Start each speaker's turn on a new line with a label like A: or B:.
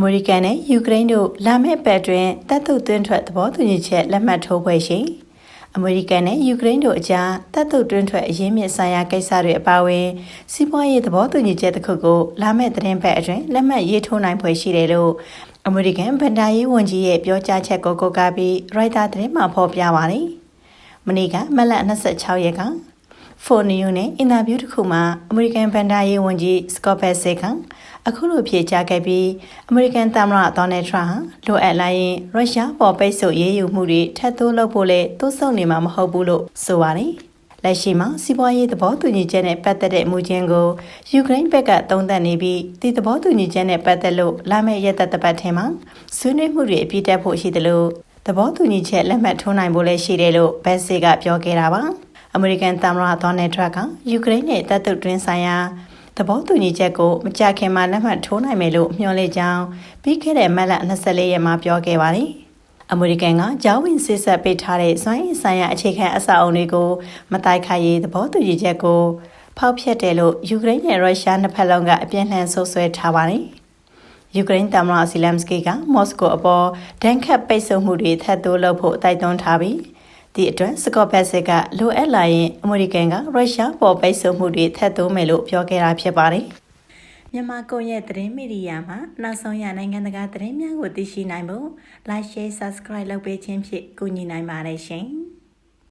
A: အမေရိကန်နဲ့ယူကရိန်းတို့လာမယ့်ပတ်တွင်တပ်ထုတွင်းထွက်သဘောတူညီချက်လက်မှတ်ထိုးပွဲရှိအမေရိကန်နဲ့ယူကရိန်းတို့အကြားတပ်ထုတွင်းထွက်အရေးမြစ်ဆိုင်ရာကိစ္စတွေအပါအဝင်စီးပွားရေးသဘောတူညီချက်တစ်ခုကိုလာမယ့်သတင်းပတ်အတွင်းလက်မှတ်ရေးထိုးနိုင်ဖွယ်ရှိတယ်လို့အမေရိကန်ဗန်ဒါရေးဝန်ကြီးရဲ့ပြောကြားချက်ကိုကိုးကားပြီးရိုက်တာသတင်းမှာဖော်ပြပါတယ်။မနေ့ကမက်လ26ရက်က ဖိုနီယိုနဲ့အင်တာဗျူးတစ်ခုမှာအမေရိကန်ဗန်ဒါရေးဝန်ကြီးစကော့ဘက်ဆေကအခုလိုဖြေကြားခဲ့ပြီးအမေရိကန်သမ္မတဒေါ်နယ်ထရန့်လိုအပ်လာရင်ရုရှားပေါ်ပိတ်ဆို့ရေးယူမှုတွေထပ်တိုးလုပ်ဖို့လဲတိုးဆုံနေမှာမဟုတ်ဘူးလို့ဆိုပါတယ်။လက်ရှိမှာစီးပွားရေးသဘောတူညီချက်နဲ့ပတ်သက်တဲ့မူချင်းကိုယူကရိန်းဘက်ကတုံ့တက်နေပြီးဒီသဘောတူညီချက်နဲ့ပတ်သက်လို့လာမယ့်ရက်သက်တပတ်ထဲမှာဆွေးနွေးမှုတွေအပြည့်တက်ဖို့ရှိတယ်လို့သဘောတူညီချက်လက်မှတ်ထိုးနိုင်ဖို့လည်းရှိတယ်လို့ဘက်ဆေကပြောခဲ့တာပါ။ အမေရိကန်သမ္မတဒေါ်နယ်ထရန့်ကယူကရိန်းနဲ့တပ်တုတွင်းဆိုင်ရာသဘောတူညီချက်ကိုမကြခင်မှာလက်မှတ်ထိုးနိုင်မယ်လို့မျှော်လင့်ကြောင်းပြီးခဲ့တဲ့မတ်လ24ရက်မှာပြောခဲ့ပါတယ်။အမေရိကန်ကဂျာဝင်စစ်ဆက်ပေးထားတဲ့စွမ်းရည်ဆိုင်ရာအခြေခံအဆောက်အုံတွေကိုမတိုက်ခိုက်ရေးသဘောတူညီချက်ကိုဖောက်ဖျက်တယ်လို့ယူကရိန်းနဲ့ရုရှားနှစ်ဖက်လုံးကအပြင်းထန်ဆွဆွဲထားပါတယ်။ယူကရိန်းသမ္မတဇီလမ်စကီကမော်စကိုအပေါ်ဒဏ်ခတ်ပိတ်ဆို့မှုတွေထပ်တိုးလုပ်ဖို့တိုက်တွန်းထားပြီး ဒီအတွက်စကော့ဘက်စစ်ကလိုအပ်လာရင်အမေရိကန်ကရုရှားပေါ်ပိတ်ဆို့မှုတွေထပ်တိုးမယ်လို့ပြောခဲ့တာဖြစ်ပါတယ်။မြန်မာကွန်ရက်သတင်းမီဒီယာမှာနောက်ဆုံးရနိုင်ငံတကာသတင်းများကိုသိရှိနိုင်ဖို့ Like Share Subscribe လုပ်ပေးခြင်းဖြင့်ကူညီနိုင်ပါတယ်ရှင်။